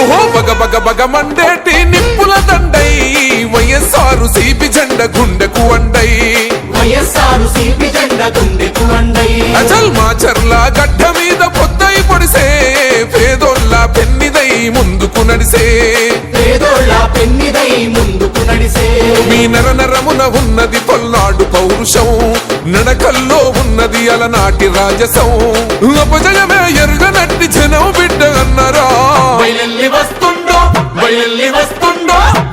ఓహో బగ బగ బగ మండేటి నిప్పుల దండై వైఎస్ఆర్ సిపి జెండ గుండెకు అండై. వైఎస్ఆర్ సిపి జెండ గుండెకు అండై. అచల్ మాచర్ల గడ్డ మీద పొద్దై పొడిసే పేదోళ్ళ పెన్నిదై ముందుకు నడిసే. పేదోళ్ళ పెన్నిదై ముందుకు నడిసే. మీ నర నరమున ఉన్నది పల్నాడు పౌరుషం నడకల్లో ఉన్నది అలనాటి రాజసం. అపజయమే ఎరుగనట్టి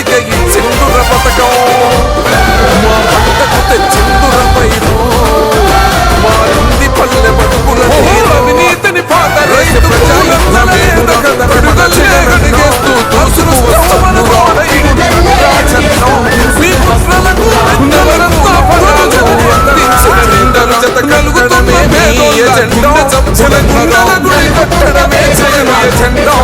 జాతికి ఈ చిందుర పథకం మా పంటకు తెచ్చిందుర పైరు. మా ఇంది పల్లె బతుకుల అవినీతిని పాత రైతు ప్రజలందరూ తోసుకు వస్తామని కలుగుతున్న జండా చప్పుల గుండెల గుడి కట్టడమే జగన్ జెండా.